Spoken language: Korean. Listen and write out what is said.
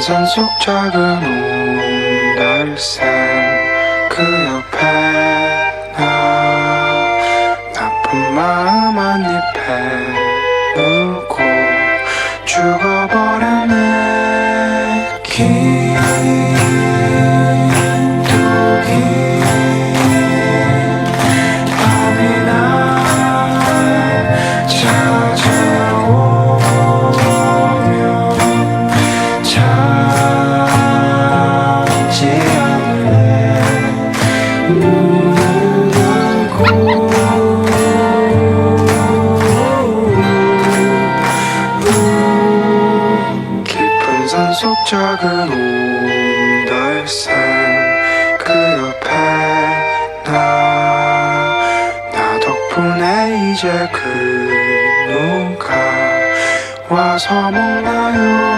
산속 작은 온달샘 그 옆에 나 나쁜 마음 한 입에 묻고 죽어버렸네 긴또 깊은 산속 작은 온달샘 그 옆에 나, 나 덕분에 이제 그 누가 와서 먹나요